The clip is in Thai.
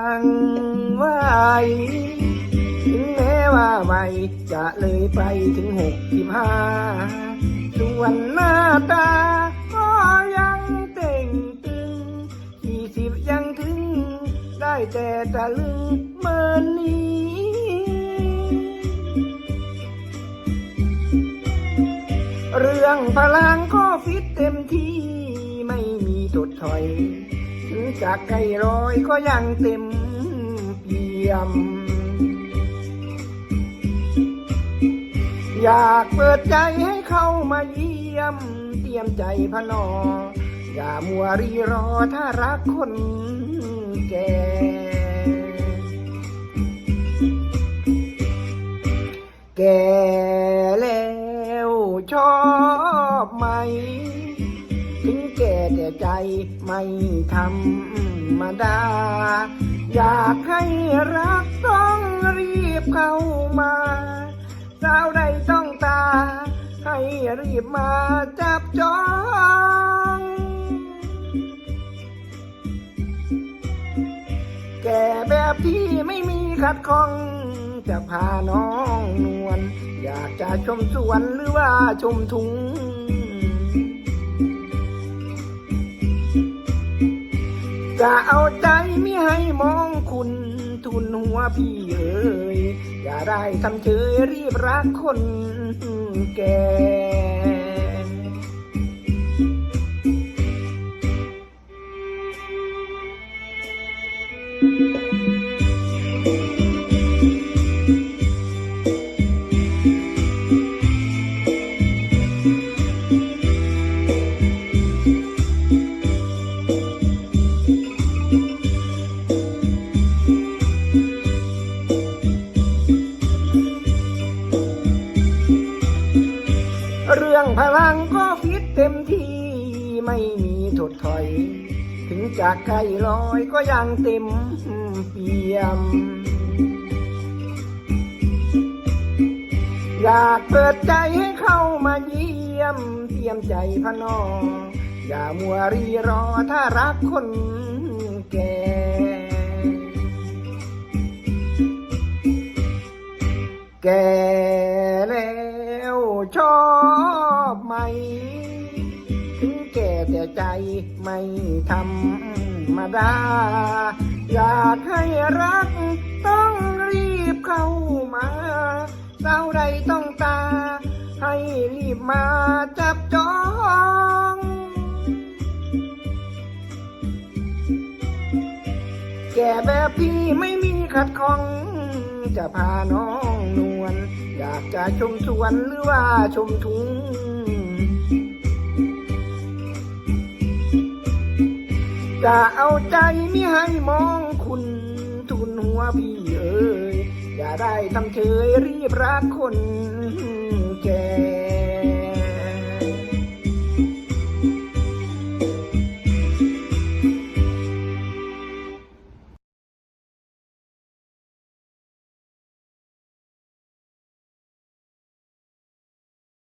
างไว้ถึงแม้ว่าไม่จะเลยไปถึงหกสิบห้าส่วนหน้าตาก็ยังเต่งตึงสี่สิบยังถึง ได้แต่ตะลึงเมินนี้เรื่องพลังก็ฟิตเต็มที่ไม่มีตดถอย จากไกลร้อยก็ยังเต็มเปี่ยม อยากเปิดใจให้เข้ามาเยี่ยม เตรียมใจพนอ อย่ามัวรีรอถ้ารักคนแก่แก่แล้วชอบไหม ก่ใจไม่ธรรมดา อยากให้รักต้องรีบเข้ามาสาวใดต้องตา ให้รีบมาจับจองแก่แบบที่ไม่มีขัดข้อง จะพาน้องนวลอยากจะชมสวนหรือว่าชมทุ่ง จะเอาใจไม่ให้มองคุณทุนหัวพี่เอ๋ยอย่าได้ทำเฉยรีบรักคนแก่ รื่องพลังก็ฟิตเต็มที่ไม่มีถดถอย ถึงจากไกลลอยก็ยังเต็มเปี่ยม อยากเปิดใจให้เข้ามาเยี่ยม เตรียมใจพนอ อย่ามัวรีรอถ้ารักคนแก่ ไหมถึงแก่แต่ใจไม่ธรรมดา อยากให้รักต้องรีบเข้ามาเศร้าใดต้องตา ให้รีบมาจับจองแก่แบบพี่ไม่มีขัดข้อง จะพาน้องนวลอยากจะชมสวนหรือว่าชมทุ่ง จะเอาใจไม่ให้มองคุณทุนหัวพี่เอ๋ยอย่าได้ทำเฉยรีบรักคนแก่